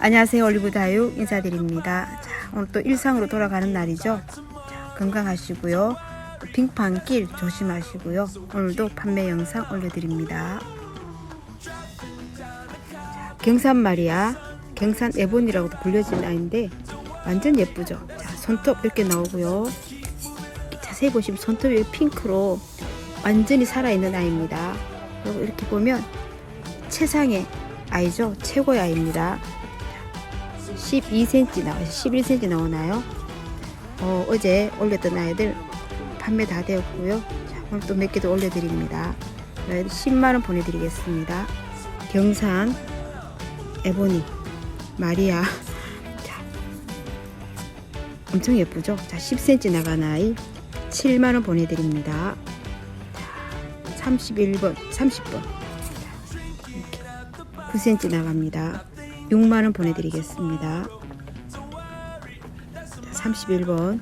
안녕하세요 올리브 다육 인사드립니다. 자, 오늘 또 일상으로 돌아가는 날이죠. 자, 건강하시고요. 또 빙판길 조심하시고요. 오늘도 판매 영상 올려드립니다. 자, 경산 마리아, 경산 에본이라고도 불려지는 아이인데 완전 예쁘죠. 자, 손톱 이렇게 나오고요. 자세히 보시면 손톱이 핑크로 완전히 살아있는 아이입니다. 그리고 이렇게 보면 최상의 아이죠. 최고의 아이입니다. 12cm 나와요. 11cm 나오나요? 어, 어제 올렸던 아이들 판매 다 되었고요. 자, 오늘 또 몇 개 더 올려드립니다. 10만원 보내드리겠습니다. 경산, 에보니, 마리아. 자, 엄청 예쁘죠? 자, 10cm 나간 아이 7만원 보내드립니다. 자, 31번, 30번. 자, 이렇게 9cm 나갑니다. 6만원 보내드리겠습니다. 자, 31번.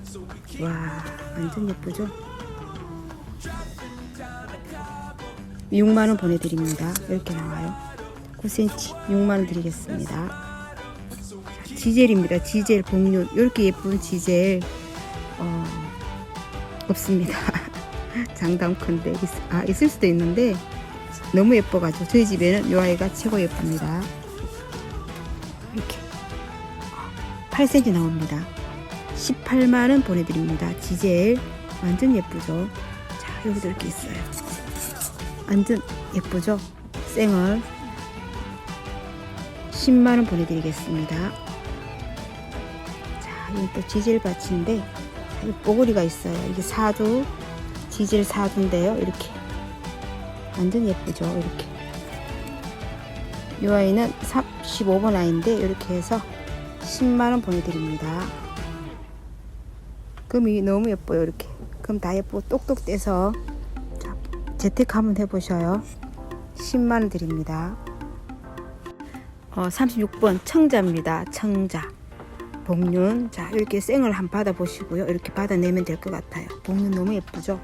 와, 완전 예쁘죠? 6만원 보내드립니다. 이렇게 나와요. 9cm 6만원 드리겠습니다. 자, 지젤입니다. 지젤 복륜. 이렇게 예쁜 지젤, 어, 없습니다. 장담컨대. 있, 아, 있을 수도 있는데, 너무 예뻐가지고, 저희 집에는 이 아이가 최고 예쁩니다. 8cm 나옵니다. 18만원 보내드립니다. 지젤 완전 예쁘죠? 자 여기도 이렇게 있어요. 완전 예쁘죠? 생얼 10만원 보내드리겠습니다. 자 이건 또 지젤 자, 이 뽀글이가 있어요. 이게 사두 지젤 사두인데요. 이렇게 완전 예쁘죠? 이렇게 이 아이는 35번 아이인데 이렇게 해서 10만원 보내드립니다. 금이 너무 예뻐요 이렇게. 금 다 예쁘고 똑똑 떼서 자, 재택 한번 해보셔요. 10만원 드립니다. 어, 36번 청자입니다. 청자. 복륜. 자 이렇게 생을 한번 받아보시고요. 이렇게 받아내면 될 것 같아요. 복륜 너무 예쁘죠?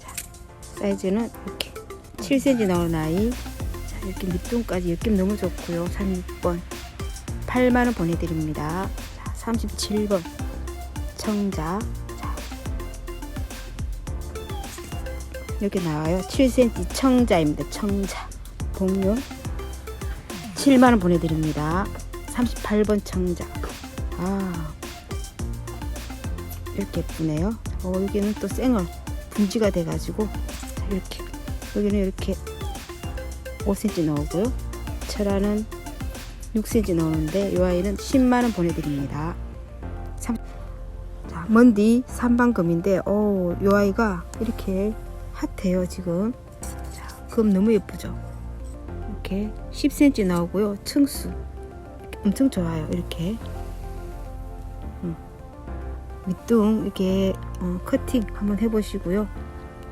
자, 사이즈는 이렇게 7cm 나오는 아이. 자, 이렇게 밑둥까지 느낌 너무 좋고요. 36번 8만원 보내드립니다. 자, 37번 청자. 자, 이렇게 나와요. 7cm 청자입니다. 청자. 복륜 7만원 보내드립니다. 38번 청자. 아 이렇게 예쁘네요. 어, 여기는 또 생얼 분지가 돼가지고 자, 이렇게. 여기는 이렇게 5cm 나오고요. 철화는 6cm 나오는데 이 아이는 10만원 보내드립니다. 3, 자, 먼디 3반금인데 오, 이 아이가 이렇게 핫해요 지금. 자, 금 너무 예쁘죠? 이렇게 10cm 나오고요. 층수. 엄청 좋아요 이렇게. 음. 밑둥 이렇게 어, 커팅 한번 해보시고요.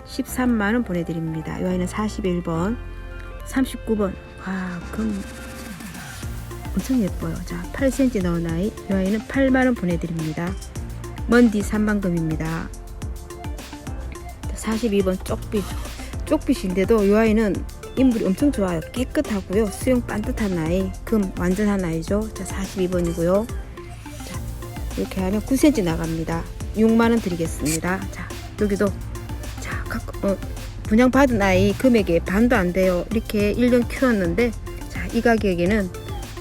13만원 보내드립니다. 이 아이는 41번 39번. 와 금 엄청 예뻐요. 자 8cm 나온 아이 이 아이는 8만원 보내드립니다. 먼디 3반금입니다. 42번 쪽빛 쪽빛인데도 이 아이는 인물이 엄청 좋아요. 깨끗하고요. 수영 반듯한 아이 금 완전한 아이죠. 자 42번이고요. 자 이렇게 하면 9cm 나갑니다. 6만원 드리겠습니다. 자 여기도 자 각, 어, 분양받은 아이 금액에 반도 안 돼요. 이렇게 1년 키웠는데 자 이 가격에는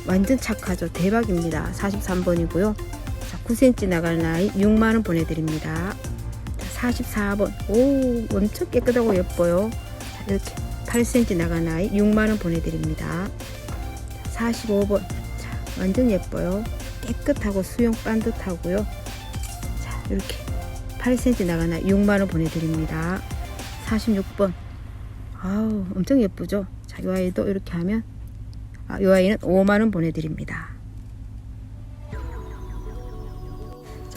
완전 착하죠. 대박입니다. 43번이고요. 자 9cm 나가는 아이 6만원 보내드립니다. 44번. 오 엄청 깨끗하고 예뻐요. 자, 이렇게 8cm 나간 아이 6만원 보내드립니다. 45번. 자, 완전 예뻐요. 깨끗하고 수영 반듯하고요. 자 이렇게 8cm 나간 아이 6만원 보내드립니다. 46번. 아우 엄청 예쁘죠? 자, 이 아이도 이렇게 하면 아, 이 아이는 5만원 보내드립니다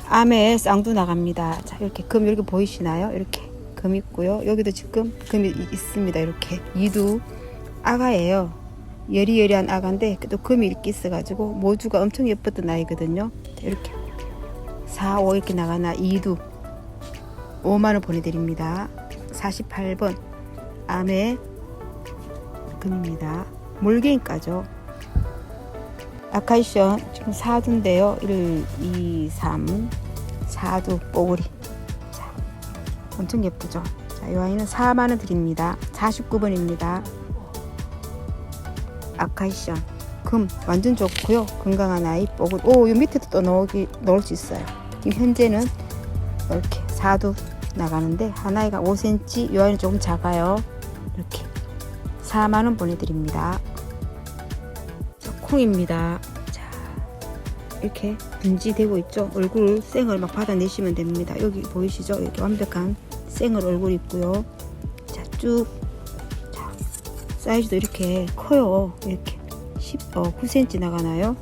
암에 쌍두 나갑니다. 자, 이렇게 금 이렇게 보이시나요? 이렇게 금 있고요. 여기도 지금 금이 이- 있습니다. 이렇게 이두 아가예요. 여리여리한 아가인데 또 금이 이렇게 있어가지고 모주가 엄청 예뻤던 아이거든요. 자, 이렇게 4, 5 이렇게 나가나 이두 5만원 보내드립니다. 48번 암에 금입니다. 몰개인가죠. 아카이션 지금 4두인데요. 1, 2, 3, 4두 뽀글이. 자, 엄청 예쁘죠? 자, 이 아이는 4만원 드립니다. 49번입니다. 아카이션. 금 완전 좋고요. 건강한 아이 뽀글. 오, 요 밑에도 또 넣기, 넣을 수 있어요. 지금 현재는 이렇게 4두 나가는데 하나가 5cm, 이 아이는 조금 작아요. 이렇게 4만원 보내드립니다. 자, 콩입니다. 자, 이렇게 분지되고 있죠. 얼굴 생을 막 받아내시면 됩니다. 여기 보이시죠? 이렇게 완벽한 생을 얼굴 있고요. 자, 쭉. 자, 사이즈도 이렇게 커요. 이렇게 10, 어, 9cm 나가나요?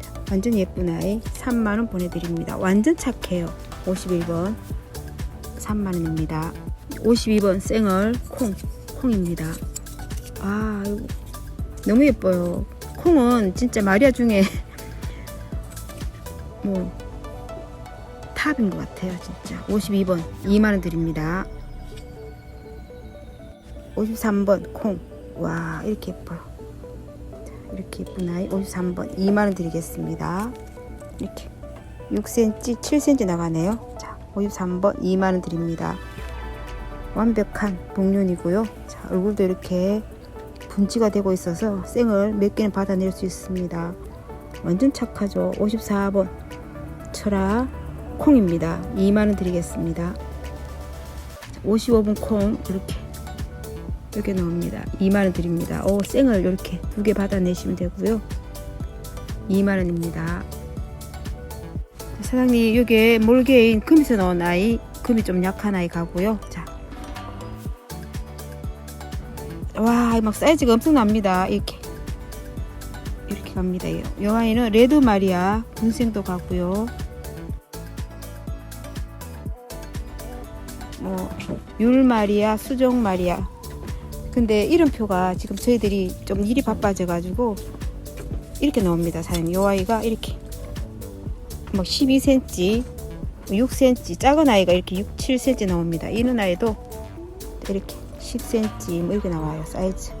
자, 완전 예쁜 아이 3만원 보내드립니다. 완전 착해요. 51번 3만원입니다. 52번 생얼 콩, 콩입니다. 아, 너무 예뻐요. 콩은 진짜 마리아 중에 뭐 탑인 것 같아요, 진짜. 52번 2만 원 드립니다. 53번 콩. 와, 이렇게 예뻐요. 자, 이렇게 예쁜 아이 53번 2만 원 드리겠습니다. 이렇게 6cm, 7cm 나가네요. 자, 53번 2만 원 드립니다. 완벽한 복륜이고요. 자, 얼굴도 이렇게 분지가 되고 있어서 생을 몇 개는 받아낼 수 있습니다. 완전 착하죠. 54번 철아 콩입니다. 2만원 드리겠습니다. 55번 콩 이렇게 이렇게 넣습니다. 2만원 드립니다. 오, 생을 이렇게 두 개 받아내시면 되고요. 2만원입니다. 사장님 이게 몰개인 금에서 넣은 아이 금이 좀 약한 아이 가고요. 자, 와, 막 사이즈가 엄청납니다. 이렇게. 이렇게 갑니다. 이 아이는 레드 마리아 분생도 가고요. 뭐, 율 마리아, 수정 마리아. 근데 이름표가 지금 저희들이 좀 일이 바빠져가지고 이렇게 나옵니다. 사장님. 요 아이가 이렇게. 뭐 12cm, 6cm, 작은 아이가 이렇게 6, 7cm 나옵니다. 이는 아이도 이렇게 10cm 뭐 이렇게 나와요 사이즈.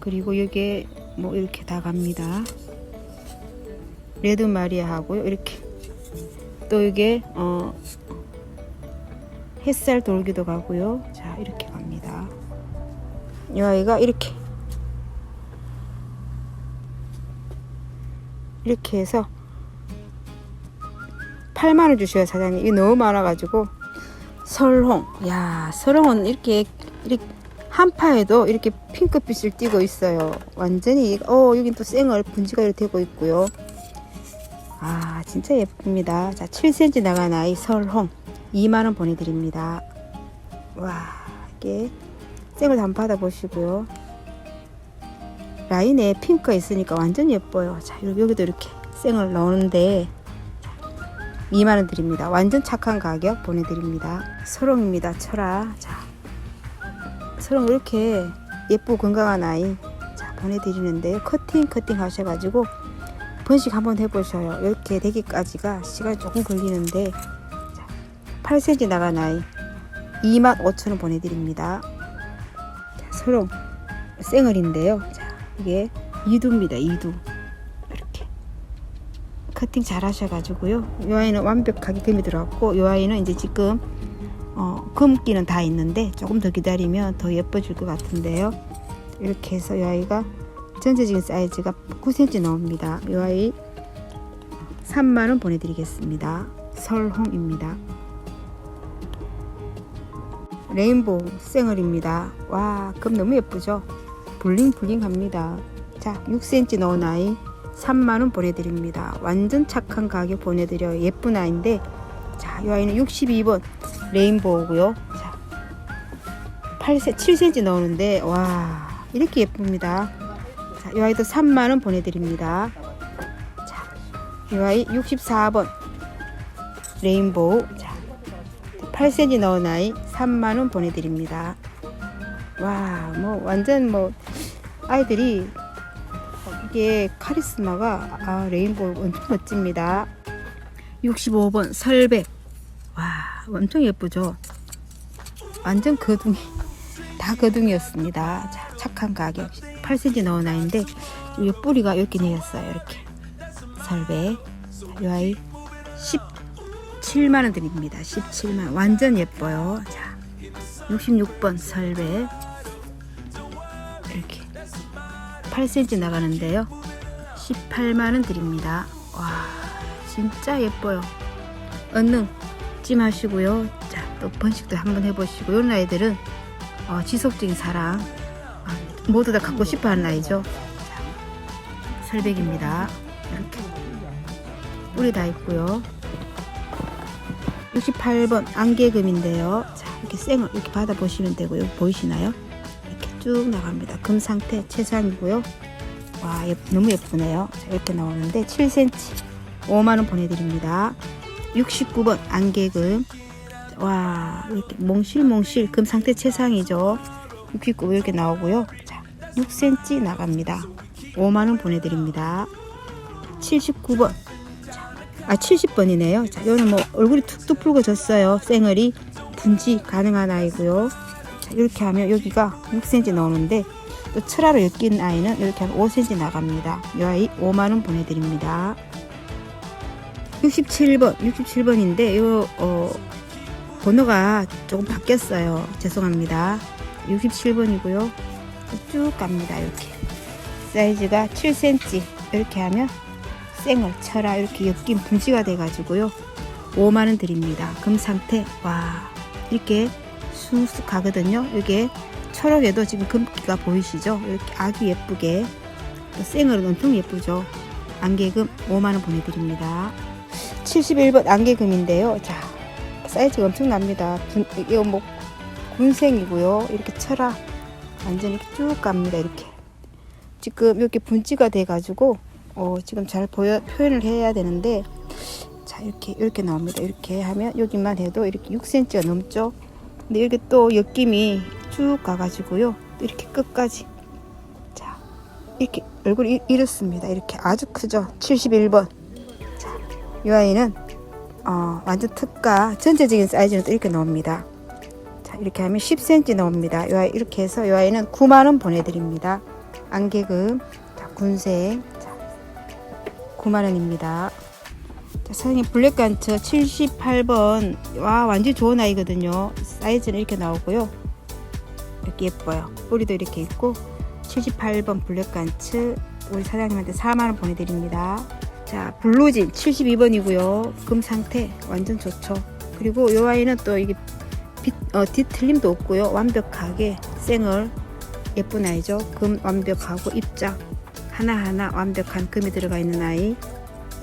그리고 여기에 뭐 이렇게 다 갑니다. 레드 마리아 하고요 이렇게. 또 이게 어 햇살 돌기도 가고요. 자 이렇게 갑니다. 이 아이가 이렇게. 이렇게 해서 8만원 주셔요 사장님. 이게 너무 많아가지고. 설홍. 야, 설홍은 이렇게, 이렇게 한 파에도 이렇게 핑크빛을 띠고 있어요. 완전히, 어, 여긴 또 생얼 분지가 이렇게 되고 있고요. 아, 진짜 예쁩니다. 자, 7cm 나간 아이 설홍. 2만원 보내드립니다. 와, 이게 생을 한번 받아 보시고요. 라인에 핑크가 있으니까 완전 예뻐요. 자, 여기도 이렇게 생을 넣는데 2만원 드립니다. 완전 착한 가격 보내드립니다. 서롱입니다. 철아. 자, 서롱 이렇게 예쁘고 건강한 아이 자, 보내드리는데요. 커팅, 커팅 하셔가지고 번식 한번 해보셔요. 이렇게 되기까지가 시간이 조금 걸리는데 자, 8cm 나간 아이 2만 5천원 보내드립니다. 자, 서롱 생얼인데요. 자, 이게 이두입니다. 이두. 커팅 잘 하셔가지고요. 이 아이는 완벽하게 금이 들어갔고 이 아이는 이제 지금 어, 금기는 다 있는데 조금 더 기다리면 더 예뻐질 것 같은데요. 이렇게 해서 이 아이가 전체적인 사이즈가 9cm 나옵니다. 이 아이 3만원 보내드리겠습니다. 설홍입니다. 레인보우 생얼입니다. 와, 금 너무 예쁘죠? 블링블링 합니다. 자, 6cm 넣은 아이 3만원 보내드립니다. 완전 착한 가격 보내드려요. 예쁜 아이인데, 자, 이 아이는 62번 레인보우고요. 자, 8, 7cm 넣었는데, 와, 이렇게 예쁩니다. 자, 이 아이도 3만원 보내드립니다. 자, 이 아이 64번 레인보우. 자, 8cm 넣은 아이 3만원 보내드립니다. 와, 뭐, 완전 뭐, 아이들이 이게 카리스마가 아, 레인보우 엄청 멋집니다. 65번 설백. 와, 엄청 예쁘죠? 완전 거둥이. 다 거둥이였습니다. 자, 착한 가격. 8cm 넣은 아이인데, 이 뿌리가 이렇게 내렸어요. 이렇게. 설배. 이 아이 17만원 드립니다. 17만 완전 예뻐요. 자, 66번 설배. 이렇게 8cm 나가는데요. 18만원 드립니다. 와, 진짜 예뻐요. 얼른 찜하시고요. 자, 또 번식도 한번 해보시고, 이런 아이들은 어, 지속적인 사랑 아, 모두 다 갖고 싶어 하는 아이죠. 자, 설백입니다. 이렇게 뿌리 다 있고요. 68번 안개금인데요. 자, 이렇게 생을 이렇게 받아 보시면 되고요. 보이시나요? 이렇게 쭉 나갑니다. 금 상태 최상이고요. 와, 예- 너무 예쁘네요. 자, 이렇게 나오는데 7cm 5만 원 보내드립니다. 69번 안개금. 와, 이렇게 몽실몽실 금 상태 최상이죠. 69 이렇게 나오고요. 자, 6cm 나갑니다. 5만원 보내드립니다. 79번. 아 70번이네요. 자, 이거는 뭐 얼굴이 툭툭 붉어졌어요. 쌩얼이 분지 가능한 아이고요. 자, 이렇게 하면 여기가 6cm 나오는데 또 철화로 엮인 아이는 이렇게 하면 5cm 나갑니다. 이 아이 5만 원 보내드립니다. 67번, 67번인데 이 어, 번호가 조금 바뀌었어요. 죄송합니다. 67번이고요. 쭉 갑니다. 이렇게. 사이즈가 7cm 이렇게 하면 생을 쳐라 이렇게 엮인 분지가 돼가지고요. 5만원 드립니다. 금 상태 와. 이렇게 쑥쑥 가거든요. 이게 초록에도 지금 금기가 보이시죠? 이렇게 아주 예쁘게. 또 생얼은 엄청 예쁘죠? 안개금 5만원 보내드립니다 71번 안개금인데요. 자 사이즈가 엄청납니다. 분, 이거 뭐 군생이고요. 이렇게 쳐라. 완전 이렇게 쭉 갑니다 이렇게. 지금 이렇게 분지가 돼 가지고 어, 지금 잘 보여 표현을 해야 되는데 자 이렇게 이렇게 나옵니다. 이렇게 하면 여기만 해도 이렇게 6cm가 넘죠? 근데 이렇게 또 엮임이 쭉 가가지고요. 또 이렇게 끝까지. 자 이렇게 얼굴이 이렇습니다. 이렇게 아주 크죠? 71번. 자 이 아이는 어, 완전 특가 전체적인 사이즈는 또 이렇게 나옵니다. 자 이렇게 하면 10cm 나옵니다. 이 아이 이렇게 해서 이 아이는 9만 원 보내드립니다. 안개금 자, 군생 자, 9만 원입니다. 자, 사장님 블랙간트 78번. 와 완전 좋은 아이거든요. 사이즈는 이렇게 나오고요. 이렇게 예뻐요. 뿌리도 이렇게 있고 78번 블랙간츠 우리 사장님한테 4만원 보내드립니다 자 블루진 72번이고요. 금 상태 완전 좋죠. 그리고 이 아이는 또 이게 빛, 어, 뒤틀림도 없고요. 완벽하게 생얼 예쁜 아이죠. 금 완벽하고 입장 하나하나 완벽한 금이 들어가 있는 아이.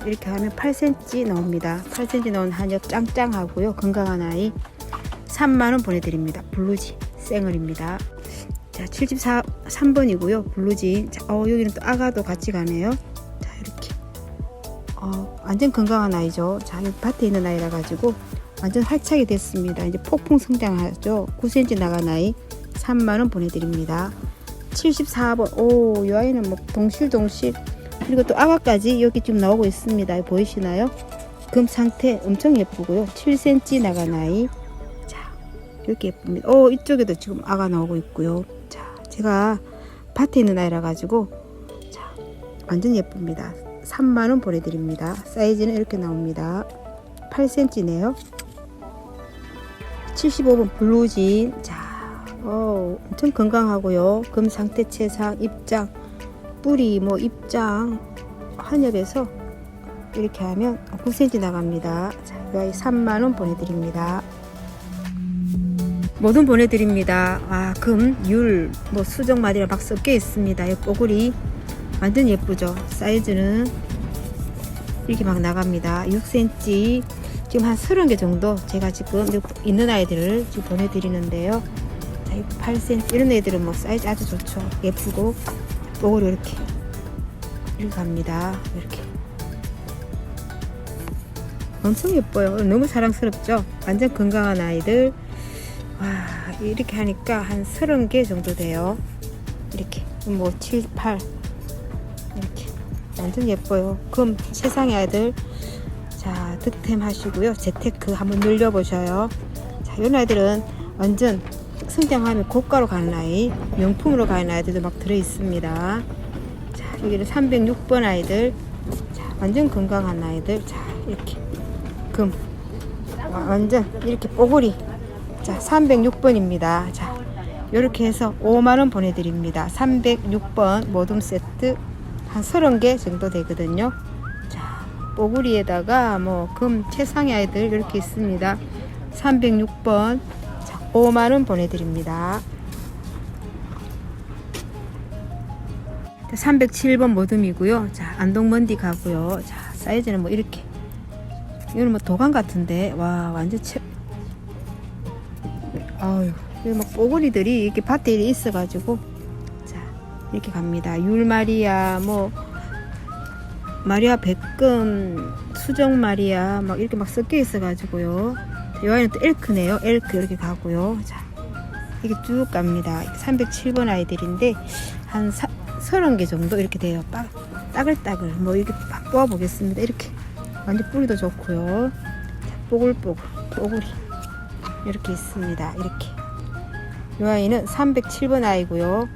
이렇게 하면 8cm 나옵니다. 8cm 나온 한엽 짱짱하고요. 건강한 아이 3만원 보내드립니다. 블루지 생얼입니다. 자 74, 3번이고요. 블루진. 자, 어, 여기는 또 아가도 같이 가네요 완전 건강한 아이죠. 자이 밭에 있는 아이라 가지고 완전 활착이 됐습니다. 이제 폭풍 성장하죠. 9cm 나간 아이 3만원 보내드립니다. 74번. 오 이 아이는 뭐 동실동실. 그리고 또 아가까지 여기 지금 나오고 있습니다. 보이시나요? 금 상태 엄청 예쁘고요. 7cm 나간 아이. 자 이렇게 예쁩니다. 오 이쪽에도 지금 아가 나오고 있고요. 자 제가 밭에 있는 아이라 가지고 자 완전 예쁩니다 3만원 보내드립니다 사이즈는 이렇게 나옵니다 8cm네요 75번 블루진 자 어, 엄청 건강하고요. 금 상태 최상 입장 뿌리 뭐 입장 한엽에서 이렇게 하면 9cm 나갑니다. 자, 이 아이 3만 원 보내드립니다. 뭐든 보내드립니다. 아, 금, 율, 뭐 수정 마디랑 막 섞여 있습니다. 이 뽀글이 완전 예쁘죠. 사이즈는 이렇게 막 나갑니다. 6cm 지금 한 30개 정도 제가 지금 있는 아이들을 지금 보내드리는데요. 자, 8cm 이런 애들은 뭐 사이즈 아주 좋죠. 예쁘고 뽀글이 이렇게 이렇게 갑니다. 이렇게 엄청 예뻐요. 너무 사랑스럽죠. 완전 건강한 아이들. 와 이렇게 하니까 한 30개 정도 돼요. 이렇게 뭐 7, 8 이렇게 완전 예뻐요. 그럼 세상의 아이들 자 득템 하시고요. 재테크 한번 늘려보셔요. 자 이런 아이들은 완전 성장하면 고가로 가는 아이, 명품으로 가는 아이들도 막 들어 있습니다. 자 여기는 306번 아이들 자, 완전 건강한 아이들. 자, 이렇게. 금. 와, 완전 이렇게 뽀글이. 자, 306번입니다. 자, 이렇게 해서 5만원 보내드립니다. 306번 모둠 세트 한 30개 정도 되거든요. 자, 뽀글이에다가 뭐 금 최상의 아이들 이렇게 있습니다. 306번. 자, 5만원 보내드립니다. 307번 모듬이고요. 자, 안동먼디 가고요. 자, 사이즈는 뭐 이렇게. 이거는 뭐 도감 같은데. 와, 완전 채. 아유, 이거 막 뽀글이들이 이렇게 밭에 있어가지고. 자, 이렇게 갑니다. 율마리아, 뭐, 마리아 백금, 수정 마리아, 막 이렇게 막 섞여 있어 가지고요. 이 아이는 또 엘크네요. 엘크 이렇게 가고요. 자, 이렇게 쭉 갑니다. 307번 아이들인데, 한 사, 30개 정도 이렇게 돼요. 빡, 따글따글. 뭐 이렇게 빡 뽑아 보겠습니다. 이렇게. 완전 뿌리도 좋고요. 자, 뽀글뽀글, 뽀글이. 이렇게 있습니다. 이렇게. 이 아이는 307번 아이고요.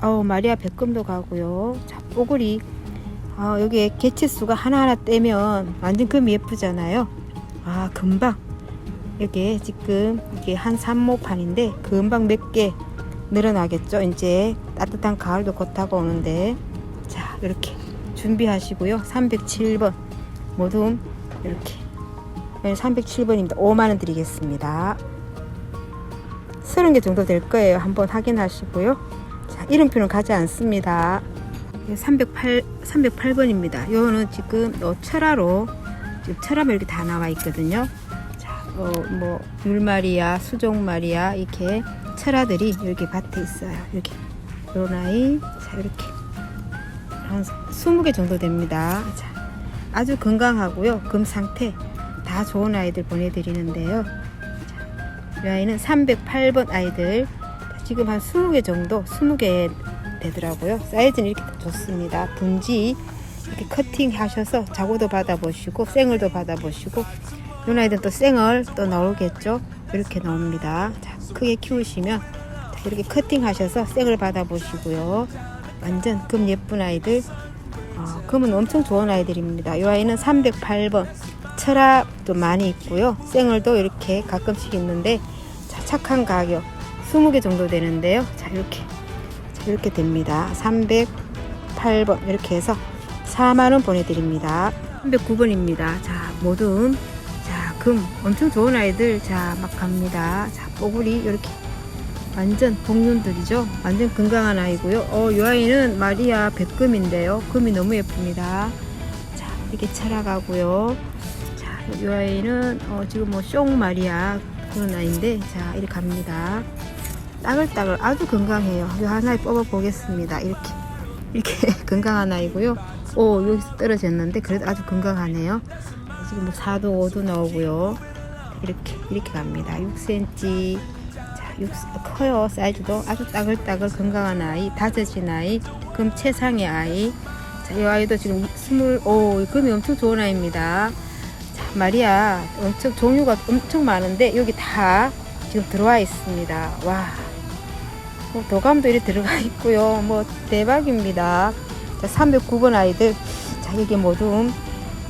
자, 어우, 마리아 백금도 가고요. 자, 뽀글이. 아, 여기에 개체수가 하나하나 떼면 완전 금이 예쁘잖아요. 아, 금방. 이게 지금 이게 한 산모판인데 금방 몇 개 늘어나겠죠. 이제 따뜻한 가을도 곧 다가오는데 자 이렇게 준비하시고요. 307번 모두 이렇게 307번입니다. 5만 원 드리겠습니다. 30개 정도 될 거예요. 한번 확인하시고요. 자 이름표는 가지 않습니다. 308 308번입니다. 요거는 지금 어, 철화로 지금 철화만 이렇게 다 나와 있거든요. 자, 어, 뭐 율마리아, 수종마리아 이렇게 철화들이 이렇게 밭에 있어요. 이렇게 요런 아이, 자 이렇게 한 20개 정도 됩니다. 자, 아주 건강하고요. 금 상태 다 좋은 아이들 보내드리는데요. 자, 이 아이는 308번 아이들 지금 한 20개 정도, 20개 되더라고요. 사이즈는 이렇게 좋습니다. 분지 이렇게 커팅 하셔서 자고도 받아보시고 생얼도 받아보시고 이 아이들은 또 생얼 또 나오겠죠. 이렇게 나옵니다. 자, 크게 키우시면 자, 이렇게 커팅 하셔서 생을 받아보시고요. 완전 금 예쁜 아이들. 어, 금은 엄청 좋은 아이들입니다. 이 아이는 308번. 철압도 많이 있고요. 생얼도 이렇게 가끔씩 있는데 자, 착한 가격 20개 정도 되는데요. 자, 이렇게 자, 이렇게 됩니다. 308번 이렇게 해서 4만 원 보내드립니다. 309번입니다. 자, 모둠 자, 금 엄청 좋은 아이들 자, 막 갑니다. 자, 뽀글이 이렇게 완전 복륜들이죠. 완전 건강한 아이고요. 어, 이 아이는 마리아 백금인데요. 금이 너무 예쁩니다. 자, 이렇게 차라가고요. 자, 이 아이는 어, 지금 뭐숑 마리아 그런 아이인데 자, 이렇게 갑니다. 따글따글 아주 건강해요. 이 하나에 뽑아 보겠습니다. 이렇게 이렇게 건강한 아이고요. 오, 여기서 떨어졌는데 그래도 아주 건강하네요. 지금 뭐 4도 5도 나오고요. 이렇게 이렇게 갑니다. 6cm. 자, 6 커요. 사이즈도 아주 따글따글 건강한 아이, 다져진 아이, 금 최상의 아이. 자, 이 아이도 지금 스물 오, 금이 엄청 좋은 아이입니다. 자, 마리아 엄청 종류가 엄청 많은데 여기 다 지금 들어와 있습니다. 와. 뭐 도감도 이렇게 들어가 있고요. 뭐 대박입니다. 자, 309번 아이들. 자, 이게 모두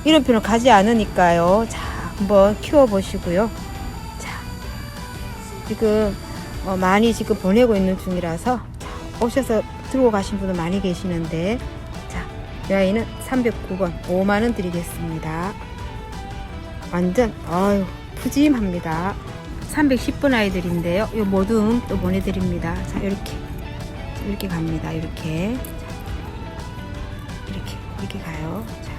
이름표는 가지 않으니까요. 자, 한번 키워보시고요. 자, 지금 어, 많이 지금 보내고 있는 중이라서 자, 오셔서 들고 가신 분들 많이 계시는데 자, 이 아이는 309번 5만원 드리겠습니다. 완전 어유 푸짐합니다. 310번 아이들인데요. 이 모둠 또 보내드립니다. 자, 이렇게 이렇게 갑니다. 이렇게 자, 이렇게 이렇게 가요. 자,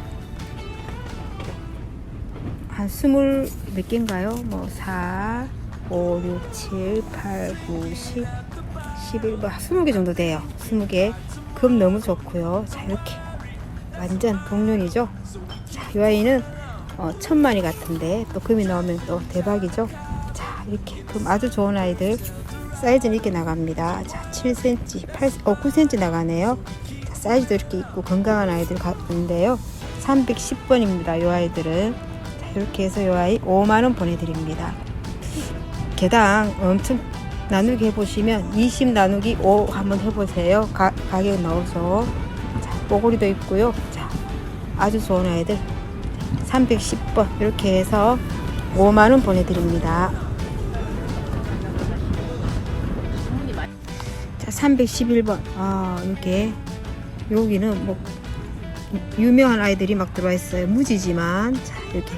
한 스물 몇 개인가요? 뭐 4, 5, 6, 7, 8, 9, 10, 11, 뭐 20개 정도 돼요. 20개. 금 너무 좋고요. 자, 이렇게 완전 복륜이죠. 자, 이 아이는 어, 천만이 같은데 또 금이 나오면 또 대박이죠. 자, 이렇게 금 아주 좋은 아이들 사이즈는 이렇게 나갑니다. 자, 7cm, 8, 어, 9cm 나가네요. 자, 사이즈도 이렇게 있고 건강한 아이들 같은데요. 310번입니다. 이 아이들은 자, 이렇게 해서 이 아이 5만 원 보내드립니다. 개당 엄청 나누기 해보시면 20 나누기 5 한번 해보세요. 가, 가격 넣어서 자, 뽀글이도 있고요. 자, 아주 좋은 아이들 310번 이렇게 해서 5만원 보내드립니다 311번. 아 이렇게. 여기는 뭐 유명한 아이들이 막 들어와 있어요. 무지지만. 자 이렇게.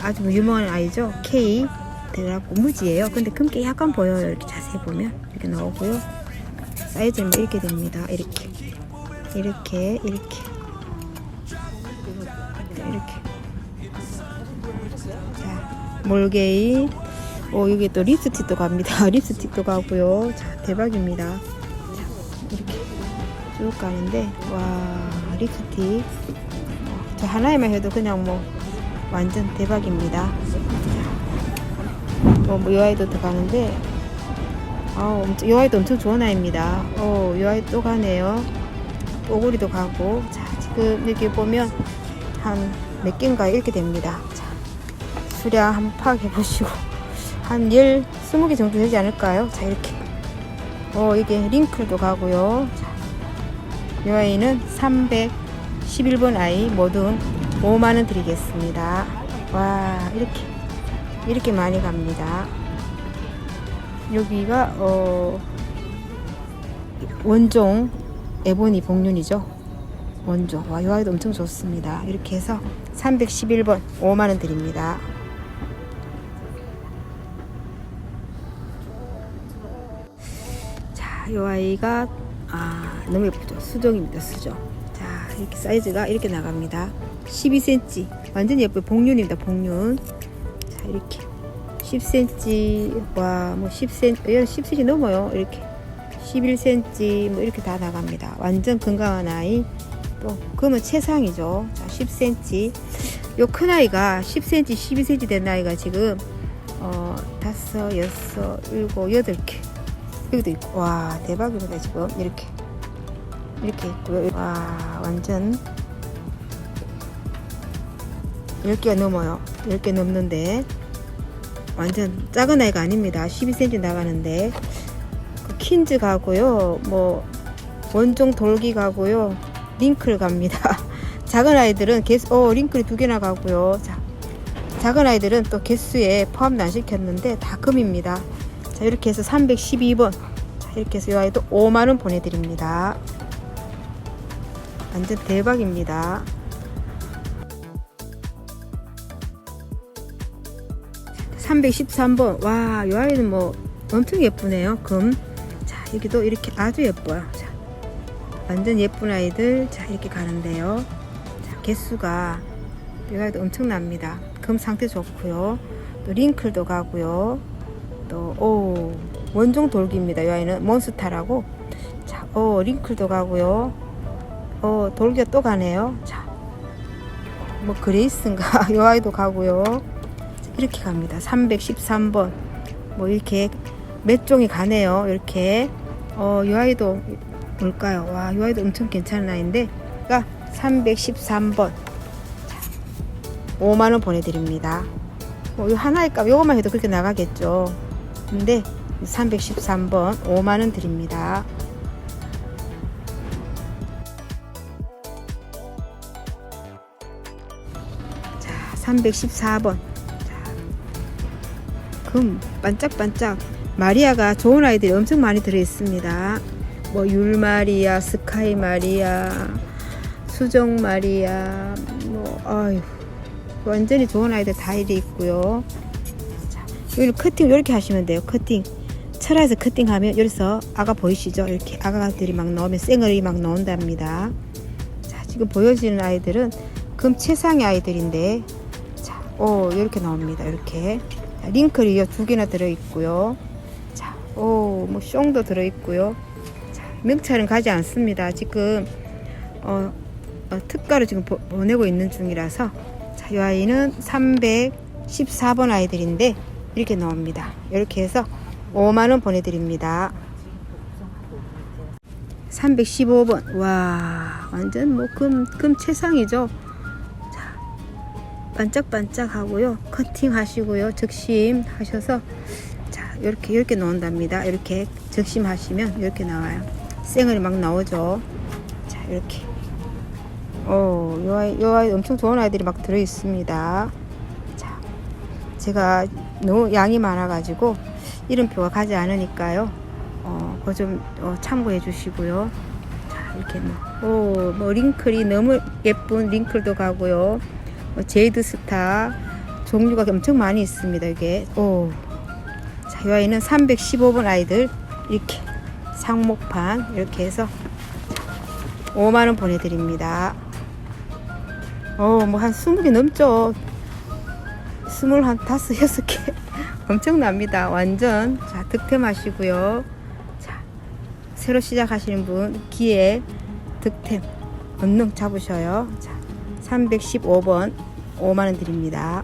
아주 뭐 유명한 아이죠. K 들어가고 무지예요. 근데 금게 약간 보여요. 이렇게 자세히 보면. 이렇게 나오고요. 사이즈는 뭐 이렇게 됩니다. 이렇게. 이렇게 이렇게. 이렇게. 자 몰게이. 오 여기 또 립스틱도 갑니다. 립스틱도 가고요. 자 대박입니다 쭉 가는데 와 어, 저 하나에만 해도 그냥 뭐 완전 대박입니다 뭐, 뭐, 이 아이도 들어가는데, 아, 엄청, 이 아이도 엄청 좋은 아이입니다. 어, 이 아이 또 가네요. 뽀구리도 가고, 자, 지금 여기 보면 한 몇 개인가 이렇게 됩니다. 자, 수량 한번 파악해 보시고, 한 열, 스무 개 정도 되지 않을까요? 자, 이렇게. 어, 이게 링클도 가고요. 자, 이 아이는 311번 아이 모두 5만원 드리겠습니다. 와, 이렇게. 이렇게 많이 갑니다. 여기가 어 원종 에보니 복륜이죠. 원종. 와, 이 아이도 엄청 좋습니다. 이렇게 해서 311번 5만 원 드립니다. 자, 이 아이가 아, 너무 예쁘죠. 수정입니다. 수정. 자, 이렇게 사이즈가 이렇게 나갑니다. 12cm. 완전 예뻐요. 복륜입니다. 복륜. 자, 이렇게 10cm 와 뭐 10cm 얘는 10cm 넘어요 이렇게 11cm 뭐 이렇게 다 나갑니다 완전 건강한 아이 또 그러면 최상이죠 자 10cm 요 큰 아이가 10cm 12cm 된 아이가 지금 어 다섯 여섯 일곱 여덟 개 여기도 있고 와 대박입니다 지금 이렇게 이렇게 와 완전 10개가 넘어요. 10개 넘는데 완전 작은 아이가 아닙니다. 12cm 나가는데 그 퀸즈 가고요. 뭐 원종 돌기 가고요. 링클 갑니다. 작은 아이들은 개수 어 링클이 두 개나 가고요. 자 작은 아이들은 또 개수에 포함도 안 시켰는데 다 금입니다. 자 이렇게 해서 312번. 자 이렇게 해서 이 아이도 5만원 보내드립니다 완전 대박입니다 313번. 와, 이 아이는 뭐 엄청 예쁘네요. 금. 자, 여기도 이렇게 아주 예뻐요. 자, 완전 예쁜 아이들. 자, 이렇게 가는데요. 자, 개수가 이 아이도 엄청납니다. 금 상태 좋고요. 또 링클도 가고요. 또, 오, 원종 돌기입니다. 이 아이는 몬스타라고. 자, 오, 링클도 가고요. 어, 돌기가 또 가네요. 자, 뭐 그레이스인가? 이 아이도 가고요. 이렇게 갑니다. 313번. 뭐 이렇게 몇 종이 가네요. 이렇게. 어, 이 아이도 뭘까요? 와, 이 아이도 엄청 괜찮은 아이인데. 가 313번. 자, 5만원 보내드립니다. 뭐, 이 하나의 값, 요것만 해도 그렇게 나가겠죠. 근데 313번 5만원 드립니다. 314번. 금 반짝반짝 마리아가 좋은 아이들이 엄청 많이 들어있습니다. 뭐 율마리아, 스카이 마리아, 수정 마리아, 뭐 아유 완전히 좋은 아이들 다 이리 있고요. 자, 여기 커팅 이렇게 하시면 돼요. 커팅. 철화에서 커팅하면 여기서 아가 보이시죠? 이렇게 아가들이 막 나오면 쌩얼이 막 나온답니다. 자, 지금 보여지는 아이들은 금 최상의 아이들인데, 자, 오 이렇게 나옵니다. 이렇게. 링클이 두 개나 들어있고요. 자, 오, 뭐 숑도 들어있고요. 자, 명찰은 가지 않습니다. 지금 어, 어, 특가로 지금 보, 보내고 있는 중이라서 자, 이 아이는 314번 아이들인데 이렇게 나옵니다. 이렇게 해서 5만 원 보내드립니다. 315번 와 완전 뭐 금 금 최상이죠. 반짝반짝 하고요. 커팅 하시고요. 적심 하셔서 자, 이렇게 이렇게 나온답니다. 이렇게 적심 하시면 이렇게 나와요. 생얼이 막 나오죠. 자, 이렇게. 오, 요 아이, 요 아이 엄청 좋은 아이들이 막 들어 있습니다. 자, 제가 너무 양이 많아가지고 이름표가 가지 않으니까요. 어, 그거 좀 어, 참고해 주시고요. 자, 이렇게 뭐, 오, 뭐 링클이 너무 예쁜 링클도 가고요. 뭐 제이드 스타 종류가 엄청 많이 있습니다. 이게 오, 자, 이 아이는 315번 아이들 이렇게 상목판 이렇게 해서 5만 원 보내드립니다. 어, 뭐 한 20개 넘죠. 스물 한 다섯 여섯 개 엄청납니다. 완전 자 득템하시고요. 자 새로 시작하시는 분 기회 득템 얼른 잡으셔요. 자 315번 5만 원 드립니다.